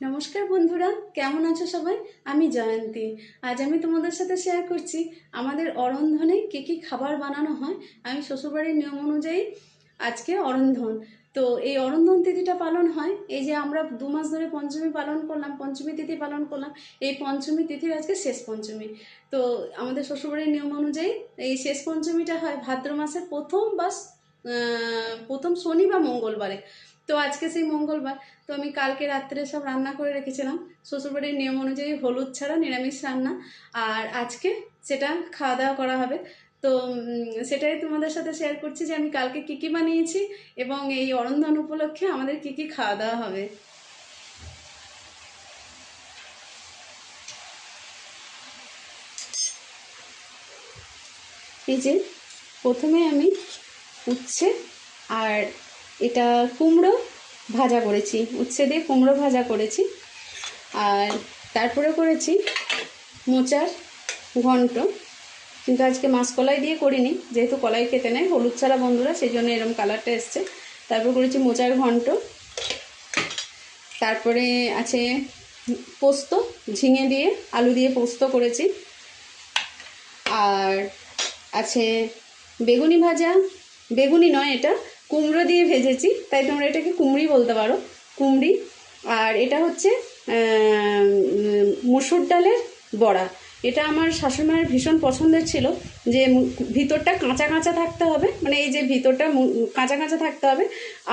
নমস্কার বন্ধুরা, কেমন আছো সবাই? আমি জয়ন্তী। আজ আমি তোমাদের সাথে শেয়ার করছি, আমাদের অরন্ধনে কী কী খাবার বানানো হয়, আমি শ্বশুরবাড়ির নিয়ম অনুযায়ী আজকে অরন্ধন। তো এই অরন্ধন তিথিটা পালন হয়, এই যে আমরা দু মাস ধরে পঞ্চমী পালন করলাম, পঞ্চমী তিথি পালন করলাম, এই পঞ্চমী তিথির আজকে শেষ পঞ্চমী। তো আমাদের শ্বশুরবাড়ির নিয়ম অনুযায়ী এই শেষ পঞ্চমীটা হয় ভাদ্র মাসের প্রথম বা প্রথম শনি বা মঙ্গলবারে। তো আজকে সেই মঙ্গলবার, তো আমি কালকে রাত্রে সব রান্না করে রেখেছিলাম। শ্বশুরবাড়ির নিয়ম অনুযায়ী হলুদ ছাড়া নিরামিষ রান্না। আর আজকে সেটা খাওয়া দাওয়া করা হবে। তো সেটাই তোমাদের সাথে শেয়ার করছি যে আমি কালকে কী কী বানিয়েছি এবং এই অরন্ধন উপলক্ষে আমাদের কী কী খাওয়া দাওয়া হবে। এই যে প্রথমে আমি উচ্ছে আর এটা কুমড়ো ভাজা করেছি, উচ্ছে দিয়ে কুমড়ো ভাজা করেছি। আর তারপরে করেছি মোচার ঘন্ট। কিন্তু আজকে মাসকলাই দিয়ে করিনি, যেহেতু কলাই খেতে নেয় হলুদ ছাড়া বন্ধুরা সেই জন্য এরকম কালারটা এসছে। তারপর করেছি মোচার ঘন্ট। তারপরে আছে পোস্ত, ঝিঙে দিয়ে আলু দিয়ে পোস্ত করেছি। আর আছে বেগুনি ভাজা, বেগুনি নয় এটা কুমড়ো দিয়ে ভেজেছি, তাই তোমরা এটাকে কুমড়ি বলতে পারো। কুমড়ি, আর এটা হচ্ছে মুসুর ডালের বড়া। এটা আমার শাশুড়িমায়ের ভীষণ পছন্দের ছিল যে ভিতরটা কাঁচা কাঁচা থাকতে হবে মানে এই যে ভিতরটা কাঁচা কাঁচা থাকতে হবে,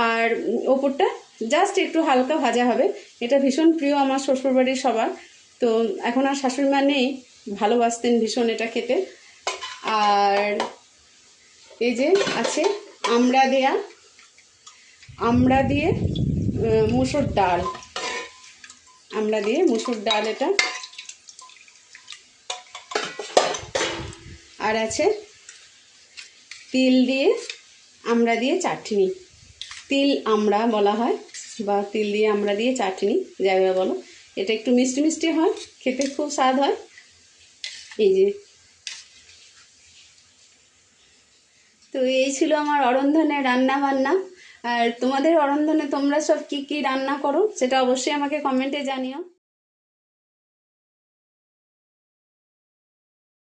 আর ওপরটা জাস্ট একটু হালকা ভাজা হবে। এটা ভীষণ প্রিয় আমার শ্বশুরবাড়ির সবার। তো এখন আর শাশুড়িমা নেই, ভালোবাসতেন ভীষণ এটা খেতে। আর এই যে আছে আমড়া দেয়া আমড়া দিয়ে মুসুর ডাল। আমড়া দিয়ে মুসুর ডাল এটা। আর আছে তিল দিয়ে আমড়া দিয়ে চাটনি। তিল আমড়া বলা হয়, বা তিল দিয়ে আমড়া দিয়ে চাটনি, যাই বলো। এটা একটু মিষ্টি মিষ্টি হয়, খেতে খুব স্বাদ হয়। এই যে তো এই ছিল আমার অরন্ধনে রান্না বান্না আর তোমাদের অরন্ধনে তোমরা সব কি কি রান্না করো, সেটা অবশ্যই আমাকে কমেন্টে জানিও।